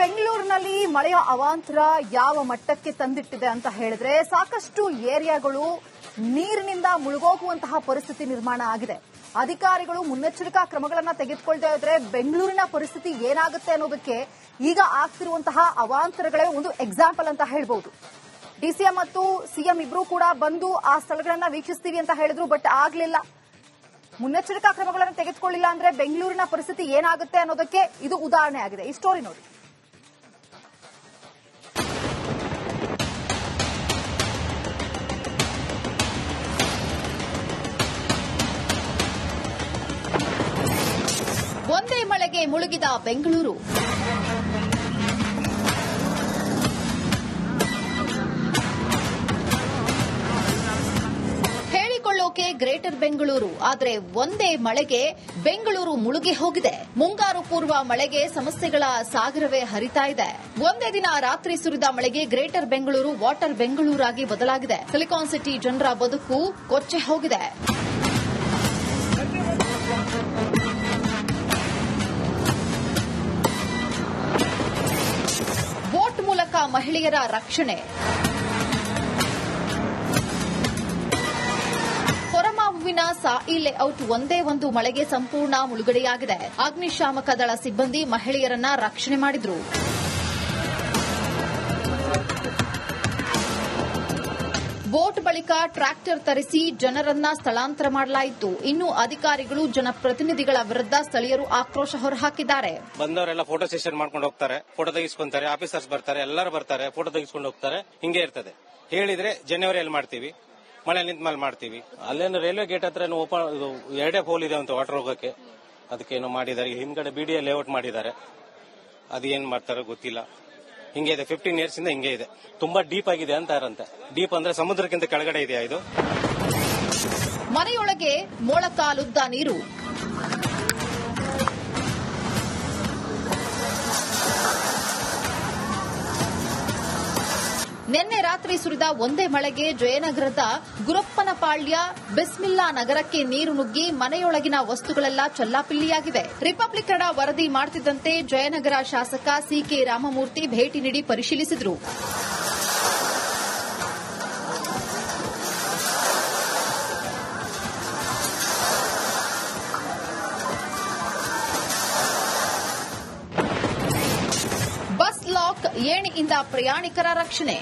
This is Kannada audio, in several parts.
ಬೆಂಗಳೂರಿನಲ್ಲಿ ಮಳೆಯ ಅವಾಂತರ ಯಾವ ಮಟ್ಟಕ್ಕೆ ತಂದಿಟ್ಟಿದೆ ಅಂತ ಹೇಳಿದ್ರೆ ಸಾಕಷ್ಟು ಏರಿಯಾಗಳು ನೀರಿನಿಂದ ಮುಳುಗೋಗುವಂತಹ ಪರಿಸ್ಥಿತಿ ನಿರ್ಮಾಣ ಆಗಿದೆ. ಅಧಿಕಾರಿಗಳು ಮುನ್ನೆಚ್ಚರಿಕಾ ಕ್ರಮಗಳನ್ನು ತೆಗೆದುಕೊಳ್ತಾ ಇದ್ರೆ ಬೆಂಗಳೂರಿನ ಪರಿಸ್ಥಿತಿ ಏನಾಗುತ್ತೆ ಅನ್ನೋದಕ್ಕೆ ಈಗ ಆಗ್ತಿರುವಂತಹ ಅವಾಂತರಗಳೇ ಒಂದು ಎಕ್ಸಾಂಪಲ್ ಅಂತ ಹೇಳ್ಬಹುದು ಡಿಸಿಎಂ ಮತ್ತು ಸಿಎಂ ಇಬ್ರು ಕೂಡ ಬಂದು ಆ ಸ್ಥಳಗಳನ್ನ ವೀಕ್ಷಿಸ್ತೀವಿ ಅಂತ ಹೇಳಿದ್ರು ಬಟ್ ಆಗ್ಲಿಲ್ಲ. ಮುನ್ನೆಚ್ಚರಿಕಾ ಕ್ರಮಗಳನ್ನು ತೆಗೆದುಕೊಳ್ಳಿಲ್ಲ ಅಂದ್ರೆ ಬೆಂಗಳೂರಿನ ಪರಿಸ್ಥಿತಿ ಏನಾಗುತ್ತೆ ಅನ್ನೋದಕ್ಕೆ ಇದು ಉದಾಹರಣೆ ಆಗಿದೆ. ಈ ಸ್ಟೋರಿ ನೋಡಿ. ಮಳೆಗೆ ಮುಳುಗಿದ ಬೆಂಗಳೂರು. ಹೇಳಿಕೊಳ್ಳೋಕೆ ಗ್ರೇಟರ್ ಬೆಂಗಳೂರು, ಆದರೆ ಒಂದೇ ಮಳೆಗೆ ಬೆಂಗಳೂರು ಮುಳುಗಿ ಹೋಗಿದೆ. ಮುಂಗಾರು ಪೂರ್ವ ಮಳೆಗೆ ಸಮಸ್ಯೆಗಳ ಸಾಗರವೇ ಹರಿತಾ ಇದೆ. ಒಂದೇ ದಿನ ರಾತ್ರಿ ಸುರಿದ ಮಳೆಗೆ ಗ್ರೇಟರ್ ಬೆಂಗಳೂರು, ವಾಟರ್ ಬೆಂಗಳೂರಾಗಿ ಬದಲಾಗಿದೆ. ಸಿಲಿಕಾನ್ ಸಿಟಿ, ಜನರ ಬದುಕು ಕೊಚ್ಚೆ ಹೋಗಿದೆ. ಮಹಿಳೆಯರ ರಕ್ಷಣೆ. ಹೊರಮಾವುವಿನ ಸಾಯಿ ಲೇಔಟ್ ಒಂದೇ ಒಂದು ಮಳೆಗೆ ಸಂಪೂರ್ಣ ಮುಳುಗಡೆಯಾಗಿದೆ. ಅಗ್ನಿಶಾಮಕ ದಳ ಸಿಬ್ಬಂದಿ ಮಹಿಳೆಯರನ್ನ ರಕ್ಷಣೆ ಮಾಡಿದ್ರು. ಬೋಟ್ ಬಳಿಕ ಟ್ರ್ಯಾಕ್ಟರ್ ತರಿಸಿ ಜನರನ್ನ ಸ್ಥಳಾಂತರ ಮಾಡಲಾಯಿತು. ಇನ್ನು ಅಧಿಕಾರಿಗಳು ಜನಪ್ರತಿನಿಧಿಗಳ ವಿರುದ್ಧ ಸ್ಥಳೀಯರು ಆಕ್ರೋಶ ಹೊರಹಾಕಿದ್ದಾರೆ. ಬಂದವರೆಲ್ಲ ಫೋಟೋ ಸೆಷನ್ ಮಾಡ್ಕೊಂಡು ಹೋಗ್ತಾರೆ ಫೋಟೋ ತೆಗೆಸ್ಕೊಂತಾರೆ ಆಫೀಸರ್ಸ್ ಬರ್ತಾರೆ ಎಲ್ಲರೂ ಬರ್ತಾರೆ ಫೋಟೋ ತೆಗೆಸ್ಕೊಂಡು ಹೋಗ್ತಾರೆ ಹಿಂಗೆ ಇರ್ತದೆ. ಹೇಳಿದ್ರೆ ಜನವರಿಯಲ್ಲಿ ಮಾಡ್ತೀವಿ ಮಳೆ ನಿಂತ ಮೇಲೆ ಮಾಡ್ತೀವಿ. ಅಲ್ಲೇನು ರೈಲ್ವೆ ಗೇಟ್ ಹತ್ರ ಏನು ಓಪನ್ ಎರಡೇ ಹೋಲ್ ಇದೆ ಅಂತ ವಾಟರ್ ಹೋಗಕ್ಕೆ. ಅದಕ್ಕೇನು ಮಾಡಿದ್ದಾರೆ ಹಿಂದ್ಗಡೆ ಬಿ ಡಿ ಲೇಔಟ್ ಮಾಡಿದ್ದಾರೆ. ಅದೇನ್ ಮಾಡ್ತಾರೋ ಗೊತ್ತಿಲ್ಲ. ಹಿಂಗೆ ಇದೆ ಫಿಫ್ಟೀನ್ ಇಯರ್ಸ್ ಇಂದ ಹಿಂಗೆ ಇದೆ. ತುಂಬಾ ಡೀಪ್ ಆಗಿದೆ ಅಂತಾರಂತೆ ಡೀಪ್ ಅಂದ್ರೆ ಸಮುದ್ರಕ್ಕಿಂತ ಕೆಳಗಡೆ ಇದೆಯಾ ಇದು? ಮನೆಯೊಳಗೆ ಮೊಳಕಾಲುದ್ದ ನೀರು. ನಿನ್ನೆ ರಾತ್ರಿ ಸುರಿದ ಒಂದೇ ಮಳೆಗೆ ಜಯನಗರದ ಗುರಪ್ಪನಪಾಳ್ಯ ಬಿಸ್ಮಿಲ್ಲಾ ನಗರಕ್ಕೆ ನೀರು ನುಗ್ಗಿ ಮನೆಯೊಳಗಿನ ವಸ್ತುಗಳೆಲ್ಲ ಚಲ್ಲಾಪಿಲ್ಲಿಯಾಗಿವೆ. ರಿಪಬ್ಲಿಕ್ ಕನ್ನಡ ವರದಿ ಮಾಡ್ತಿದ್ದಂತೆ ಜಯನಗರ ಶಾಸಕ ಸಿಕೆ ರಾಮಮೂರ್ತಿ ಭೇಟಿ ನೀಡಿ ಪರಿಶೀಲಿಸಿದರು. ಏಣಿಯಿಂದ ಪ್ರಯಾಣಿಕರ ರಕ್ಷಣೆ.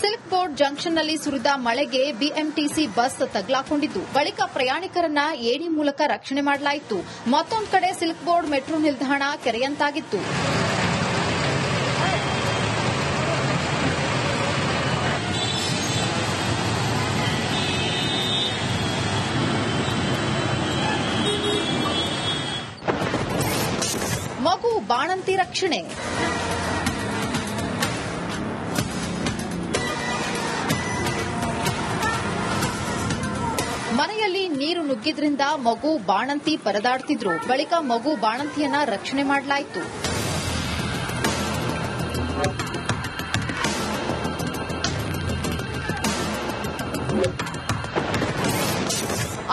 ಸಿಲ್ಕ್ ಬೋರ್ಡ್ ಜಂಕ್ಷನ್ನಲ್ಲಿ ಸುರಿದ ಮಳೆಗೆ ಬಿಎಂಟಿಸಿ ಬಸ್ ತಗ್ಲಾಕೊಂಡಿದ್ದು, ಬಳಿಕ ಪ್ರಯಾಣಿಕರನ್ನ ಏಣಿ ಮೂಲಕ ರಕ್ಷಣೆ ಮಾಡಲಾಯಿತು. ಮತ್ತೊಂದು ಕಡೆ ಸಿಲ್ಕ್ ಬೋರ್ಡ್ ಮೆಟ್ರೋ ನಿಲ್ದಾಣ ಕೆರೆಯಂತಾಗಿತ್ತು ಮಗು ಬಾಣಂತಿ ರಕ್ಷಣೆ. ಮನೆಯಲ್ಲಿ ನೀರು ನುಗ್ಗಿದ್ರಿಂದ ಮಗು ಬಾಣಂತಿ ಪರದಾಡ್ತಿದ್ರು. ಬಳಿಕ ಮಗು ಬಾಣಂತಿಯನ್ನ ರಕ್ಷಣೆ ಮಾಡಲಾಯಿತು.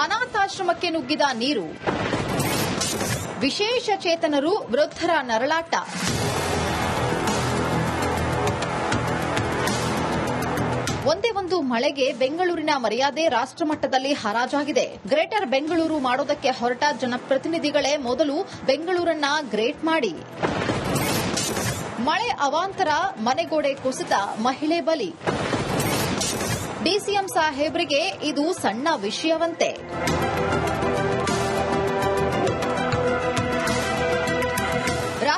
ಅನಾಥಾಶ್ರಮಕ್ಕೆ ನುಗ್ಗಿದ ನೀರು. ವಿಶೇಷ ಚೇತನರು ವೃದ್ಧರ ನರಳಾಟ. ಒಂದೇ ಒಂದು ಮಳೆಗೆ ಬೆಂಗಳೂರಿನ ಮರ್ಯಾದೆ ರಾಷ್ಟ್ರಮಟ್ಟದಲ್ಲಿ ಹರಾಜಾಗಿದೆ. ಗ್ರೇಟರ್ ಬೆಂಗಳೂರು ಮಾಡೋದಕ್ಕೆ ಹೊರಟ ಜನಪ್ರತಿನಿಧಿಗಳೇ ಮೊದಲು ಬೆಂಗಳೂರನ್ನ ಗ್ರೇಟ್ ಮಾಡಿ. ಮಳೆ ಅವಾಂತರ, ಮನೆಗೋಡೆ ಕುಸಿತ, ಮಹಿಳೆ ಬಲಿ. ಡಿಸಿಎಂ ಸಾಹೇಬ್ರಿಗೆ ಇದು ಸಣ್ಣ ವಿಷಯವಂತೆ.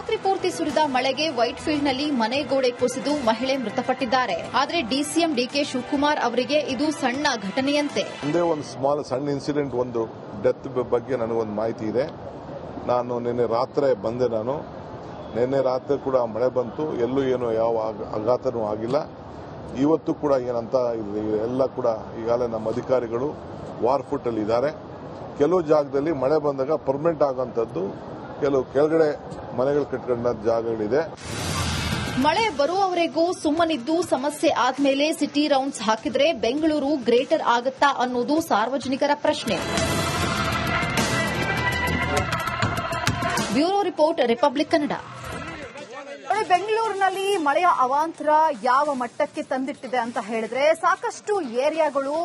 ರಾತ್ರಿ ಪೂರ್ತಿ ಸುರಿದ ಮಳೆಗೆ ವೈಟ್ ಫೀಲ್ಡ್ನಲ್ಲಿ ಮನೆ ಗೋಡೆ ಕುಸಿದು ಮಹಿಳೆ ಮೃತಪಟ್ಟಿದ್ದಾರೆ. ಆದರೆ ಡಿಸಿಎಂ ಡಿಕೆ ಶಿವಕುಮಾರ್ ಅವರಿಗೆ ಇದು ಸಣ್ಣ ಘಟನೆಯಂತೆ. ಒಂದೇ ಒಂದು ಸ್ಮಾಲ್ ಸಣ್ಣ ಇನ್ಸಿಡೆಂಟ್ ಒಂದು ಡೆತ್ ಬಗ್ಗೆ ನನಗೊಂದು ಮಾಹಿತಿ ಇದೆ. ನಾನು ನಿನ್ನೆ ರಾತ್ರಿ ಬಂದೆ ನಾನು. ನಿನ್ನೆ ರಾತ್ರಿ ಕೂಡ ಮಳೆ ಬಂತು. ಎಲ್ಲೂ ಏನು ಯಾವ ಆಘ- ಆಘಾತನೂ ಆಗಿಲ್ಲ. ಇವತ್ತು ಕೂಡ ಏನಂತ ಎಲ್ಲ ಕೂಡ ಈಗಾಗಲೇ ನಮ್ಮ ಅಧಿಕಾರಿಗಳು ವಾರ್ ಫುಟ್ ಅಲ್ಲಿ ಇದ್ದಾರೆ. ಕೆಲವು ಜಾಗದಲ್ಲಿ ಮಳೆ ಬಂದಾಗ ಪರ್ಮನೆಂಟ್ ಆಗೋಂಥದ್ದು ಕೆಲವು ಕೆಳಗಡೆ ಮನೆಗಳು ಕಟ್ಕೊಂಡ ಜಾಗಗಳಿದೆ. ಮಳೆ ಬರುವವರೆಗೂ ಸುಮ್ಮನಿದ್ದು ಸಮಸ್ಯೆ ಆದ್ಮೇಲೆ ಸಿಟಿ ರೌಂಡ್ಸ್ ಹಾಕಿದ್ರೆ ಬೆಂಗಳೂರು ಗ್ರೇಟರ್ ಆಗತ್ತಾ ಅನ್ನೋದು ಸಾರ್ವಜನಿಕರ ಪ್ರಶ್ನೆ. Bureau report Republic Kannada. ನೋಡಿ, ಬೆಂಗಳೂರಿನಲ್ಲಿ ಮಳೆಯ ಅವಾಂತರ ಯಾವ ಮಟ್ಟಕ್ಕೆ ತಂದಿಟ್ಟಿದೆ ಅಂತ ಹೇಳಿದ್ರೆ ಸಾಕಷ್ಟು ಏರಿಯಾಗಳು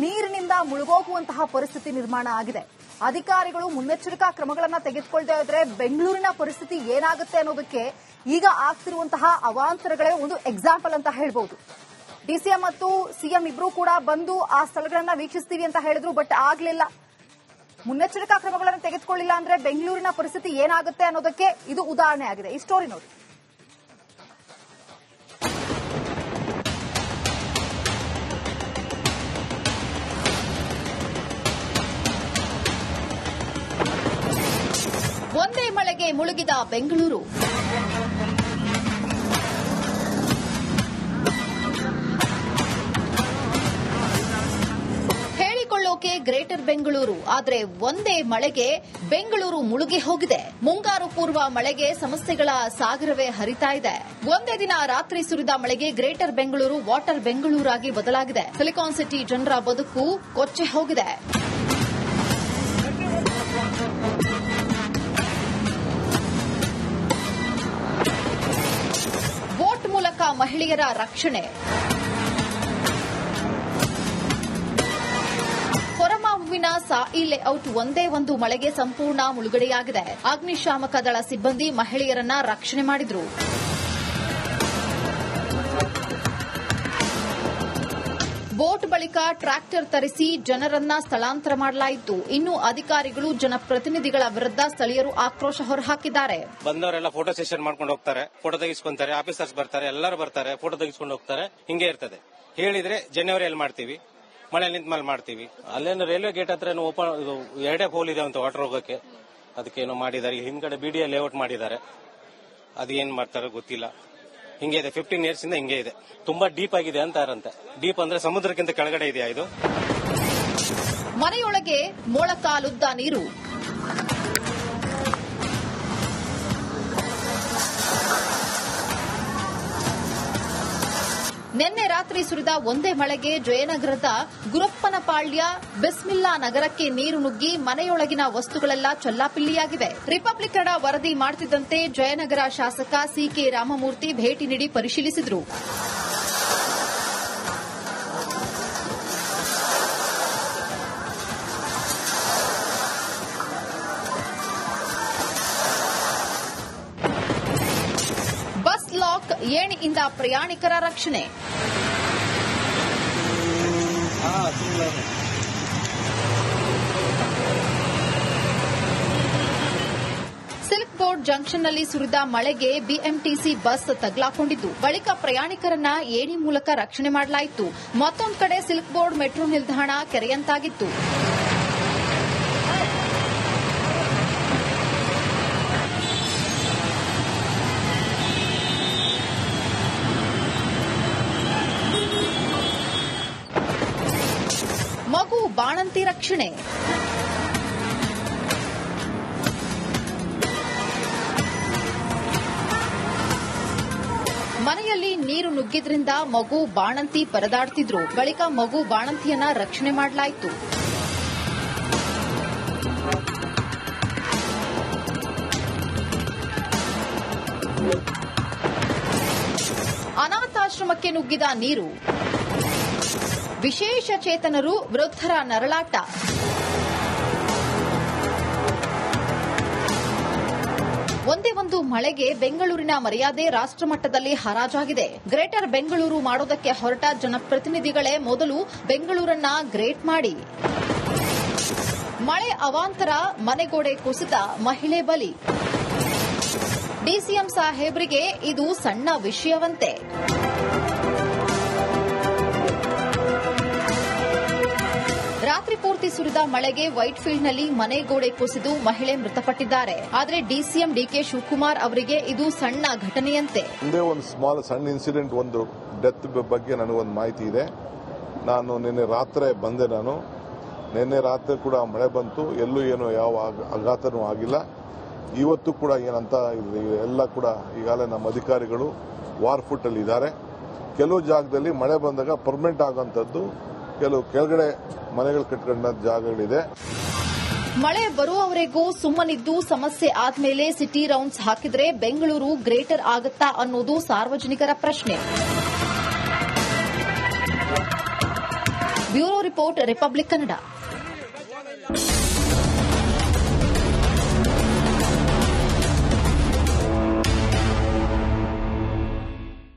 ನೀರಿನಿಂದ ಮುಳುಗೋಗುವಂತಹ ಪರಿಸ್ಥಿತಿ ನಿರ್ಮಾಣ ಆಗಿದೆ. ಅಧಿಕಾರಿಗಳು ಮುನ್ನೆಚ್ಚರಿಕಾ ಕ್ರಮಗಳನ್ನು ತೆಗೆದುಕೊಳ್ತಾ ಇದ್ರೆ ಬೆಂಗಳೂರಿನ ಪರಿಸ್ಥಿತಿ ಏನಾಗುತ್ತೆ ಅನ್ನೋದಕ್ಕೆ ಈಗ ಆಗ್ತಿರುವಂತಹ ಅವಾಂತರಗಳೇ ಒಂದು ಎಕ್ಸಾಂಪಲ್ ಅಂತ ಹೇಳ್ಬಹುದು ಡಿಸಿಎಂ ಮತ್ತು ಸಿಎಂ ಇಬ್ರು ಕೂಡ ಬಂದು ಆ ಸ್ಥಳಗಳನ್ನ ವೀಕ್ಷಿಸ್ತೀವಿ ಅಂತ ಹೇಳಿದ್ರು, ಬಟ್ ಆಗ್ಲಿಲ್ಲ. ಮುನ್ನೆಚ್ಚರಿಕಾ ಕ್ರಮಗಳನ್ನು ತೆಗೆದುಕೊಳ್ಳಿಲ್ಲ ಅಂದ್ರೆ ಬೆಂಗಳೂರಿನ ಪರಿಸ್ಥಿತಿ ಏನಾಗುತ್ತೆ ಅನ್ನೋದಕ್ಕೆ ಇದು ಉದಾಹರಣೆ ಆಗಿದೆ. ಈ ಸ್ಟೋರಿ ನೋಡಿ. ಮುಳುಗಿದ ಬೆಂಗಳೂರು. ಹೇಳಿಕೊಳ್ಳೋಕೆ ಗ್ರೇಟರ್ ಬೆಂಗಳೂರು, ಆದರೆ ಒಂದೇ ಮಳೆಗೆ ಬೆಂಗಳೂರು ಮುಳುಗಿ ಹೋಗಿದೆ. ಮುಂಗಾರು ಪೂರ್ವ ಮಳೆಗೆ ಸಮಸ್ಯೆಗಳ ಸಾಗರವೇ ಹರಿತಾ ಇದೆ. ಒಂದೇ ದಿನ ರಾತ್ರಿ ಸುರಿದ ಮಳೆಗೆ ಗ್ರೇಟರ್ ಬೆಂಗಳೂರು ವಾಟರ್ ಬೆಂಗಳೂರಾಗಿ ಬದಲಾಗಿದೆ. ಸಿಲಿಕಾನ್ ಸಿಟಿ ಜನರ ಬದುಕು ಕೊಚ್ಚೆ ಹೋಗಿದೆ. ಮಹಿಳೆಯರ ರಕ್ಷಣೆ. ಹೊರಮಾವುವಿನ ಸಾಯಿ ಲೇಔಟ್ ಒಂದೇ ಒಂದು ಮಳೆಗೆ ಸಂಪೂರ್ಣ ಮುಳುಗಡೆಯಾಗಿದೆ. ಅಗ್ನಿಶಾಮಕ ದಳ ಸಿಬ್ಬಂದಿ ಮಹಿಳೆಯರನ್ನ ರಕ್ಷಣೆ ಮಾಡಿದ್ರು. ಬೋಟ್ ಬಳಿಕ ಟ್ರ್ಯಾಕ್ಟರ್ ತರಿಸಿ ಜನರನ್ನ ಸ್ಥಳಾಂತರ ಮಾಡಲಾಯಿತು. ಇನ್ನು ಅಧಿಕಾರಿಗಳು ಜನಪ್ರತಿನಿಧಿಗಳ ವಿರುದ್ಧ ಸ್ಥಳೀಯರು ಆಕ್ರೋಶ ಹೊರಹಾಕಿದ್ದಾರೆ. ಬಂದವರೆಲ್ಲ ಫೋಟೋ ಸೆಷನ್ ಮಾಡ್ಕೊಂಡು ಹೋಗ್ತಾರೆ ಫೋಟೋ ತೆಗಿಸ್ಕೊಂತಾರೆ ಆಫೀಸರ್ಸ್ ಬರ್ತಾರೆ ಎಲ್ಲರೂ ಬರ್ತಾರೆ ಫೋಟೋ ತೆಗಿಸ್ಕೊಂಡು ಹೋಗ್ತಾರೆ ಹಿಂಗೆ ಇರ್ತದೆ. ಹೇಳಿದ್ರೆ ಜನವರಿಯಲ್ಲಿ ಮಾಡ್ತೀವಿ ಮಳೆ ನಿಂತ ಮೇಲೆ ಮಾಡ್ತೀವಿ. ಅಲ್ಲೇನು ರೈಲ್ವೆ ಗೇಟ್ ಹತ್ರ ಓಪನ್ ಎರಡೇ ಹೋಲ್ ಇದೆ ಅಂತ ವಾಟರ್ ಹೋಗಕ್ಕೆ. ಅದಕ್ಕೇನೋ ಮಾಡಿದ್ದಾರೆ ಹಿಂದ್ಗಡೆ ಬಿಡಿಯ ಲೇಔಟ್ ಮಾಡಿದ್ದಾರೆ. ಅದೇನ್ ಮಾಡ್ತಾರೋ ಗೊತ್ತಿಲ್ಲ. ಹಿಂಗೆ ಇದೆ ಫಿಫ್ಟೀನ್ ಇಯರ್ಸ್ ಇಂದ ಹಿಂಗೆ ಇದೆ. ತುಂಬಾ ಡೀಪ್ ಆಗಿದೆ ಅಂತಾರಂತೆ ಡೀಪ್ ಅಂದ್ರೆ ಸಮುದ್ರಕ್ಕಿಂತ ಕೆಳಗಡೆ ಇದೆಯಾ ಇದು? ಮನೆಯೊಳಗೆ ಮೊಳಕಾಲುದ್ದ ನೀರು. ನಿನ್ನೆ ರಾತ್ರಿ ಸುರಿದ ಒಂದೇ ಮಳೆಗೆ ಜಯನಗರದ ಗುರಪ್ಪನಪಾಳ್ಯ ಬಿಸ್ಮಿಲ್ಲಾ ನಗರಕ್ಕೆ ನೀರು ನುಗ್ಗಿ ಮನೆಯೊಳಗಿನ ವಸ್ತುಗಳೆಲ್ಲ ಚೊಲ್ಲಾಪಿಲ್ಲಿಯಾಗಿವೆ ರಿಪಬ್ಲಿಕ್ ಕನ್ನಡ ವರದಿ ಮಾಡುತ್ತಿದ್ದಂತೆ ಜಯನಗರ ಶಾಸಕ ಸಿಕೆ ರಾಮಮೂರ್ತಿ ಭೇಟಿ ನೀಡಿ ಪರಿಶೀಲಿಸಿದರು. ಏಣಿಯಿಂದ ಪ್ರಯಾಣಿಕರ ರಕ್ಷಣೆ. ಸಿಲ್ಕ್ ಬೋರ್ಡ್ ಜಂಕ್ಷನ್ನಲ್ಲಿ ಸುರಿದ ಮಳೆಗೆ ಬಿಎಂಟಿಸಿ ಬಸ್ ತಗ್ಲಾಕೊಂಡಿದ್ದು, ಬಳಿಕ ಪ್ರಯಾಣಿಕರನ್ನ ಏಣಿ ಮೂಲಕ ರಕ್ಷಣೆ ಮಾಡಲಾಯಿತು. ಮತ್ತೊಂದು ಕಡೆ ಸಿಲ್ಕ್ ಬೋರ್ಡ್ ಮೆಟ್ರೋ ನಿಲ್ದಾಣ ಕೆರೆಯಂತಾಗಿತ್ತು ಮಗು ಬಾಣಂತಿ ರಕ್ಷಣೆ. ಮನೆಯಲ್ಲಿ ನೀರು ನುಗ್ಗಿದ್ರಿಂದ ಮಗು ಬಾಣಂತಿ ಪರದಾಡ್ತಿದ್ರು. ಬಳಿಕ ಮಗು ಬಾಣಂತಿಯನ್ನ ರಕ್ಷಣೆ ಮಾಡಲಾಯಿತು. ಅನಾಥಾಶ್ರಮಕ್ಕೆ ನುಗ್ಗಿದ ನೀರು. ವಿಶೇಷ ಚೇತನರು ವೃದ್ಧರ ನರಳಾಟ. ಒಂದೇ ಒಂದು ಮಳೆಗೆ ಬೆಂಗಳೂರಿನ ಮರ್ಯಾದೆ ರಾಷ್ಟ್ರಮಟ್ಟದಲ್ಲಿ ಹರಾಜಾಗಿದೆ. ಗ್ರೇಟರ್ ಬೆಂಗಳೂರು ಮಾಡೋದಕ್ಕೆ ಹೊರಟ ಜನಪ್ರತಿನಿಧಿಗಳೇ ಮೊದಲು ಬೆಂಗಳೂರನ್ನ ಗ್ರೇಟ್ ಮಾಡಿ. ಮಳೆ ಅವಾಂತರ, ಮನೆಗೋಡೆ ಕುಸಿತ, ಮಹಿಳೆ ಬಲಿ. ಡಿಸಿಎಂ ಸಾಹೇಬ್ರಿಗೆ ಇದು ಸಣ್ಣ ವಿಷಯವಂತೆ. ರಾತ್ರಿ ಸುರಿದ ಮಳೆಗೆ ವೈಟ್ ಫೀಲ್ಡ್ನಲ್ಲಿ ಮನೆ ಗೋಡೆ ಕುಸಿದು ಮಹಿಳೆ ಮೃತಪಟ್ಟಿದ್ದಾರೆ. ಆದರೆ ಡಿಸಿಎಂ ಡಿಕೆ ಶಿವಕುಮಾರ್ ಅವರಿಗೆ ಇದು ಸಣ್ಣ ಘಟನೆಯಂತೆ. ಒಂದೇ ಒಂದು ಸ್ಮಾಲ್ ಸಣ್ಣ ಇನ್ಸಿಡೆಂಟ್ ಒಂದು ಡೆತ್ ಬಗ್ಗೆ ನನಗೊಂದು ಮಾಹಿತಿ ಇದೆ. ನಾನು ನಿನ್ನೆ ರಾತ್ರಿ ಬಂದೆ ನಾನು. ನಿನ್ನೆ ರಾತ್ರಿ ಕೂಡ ಮಳೆ ಬಂತು. ಎಲ್ಲೂ ಏನು ಯಾವ ಆಘ- ಆಘಾತನೂ ಆಗಿಲ್ಲ. ಇವತ್ತು ಕೂಡ ಏನಂತ ಎಲ್ಲ ಕೂಡ ಈಗಾಗಲೇ ನಮ್ಮ ಅಧಿಕಾರಿಗಳು ವಾರ್ ಫುಟ್ ಅಲ್ಲಿ ಇದ್ದಾರೆ ಕೆಲವು ಜಾಗದಲ್ಲಿ ಮಳೆ ಬಂದಾಗ ಪರ್ಮನೆಂಟ್ ಆಗುವಂಥದ್ದು ಕೆಲವು ಕೆಳಗಡೆ ಮನೆಗಳು ಕಟ್ಕೊಂಡ ಜಾಗಗಳಿದೆ. ಮಳೆ ಬರುವವರೆಗೂ ಸುಮ್ಮನಿದ್ದು ಸಮಸ್ಯೆ ಆದ್ಮೇಲೆ ಸಿಟಿ ರೌಂಡ್ಸ್ ಹಾಕಿದ್ರೆ ಬೆಂಗಳೂರು ಗ್ರೇಟರ್ ಆಗತ್ತಾ ಅನ್ನೋದು ಸಾರ್ವಜನಿಕರ ಪ್ರಶ್ನೆ. Bureau report, Republic Kannada.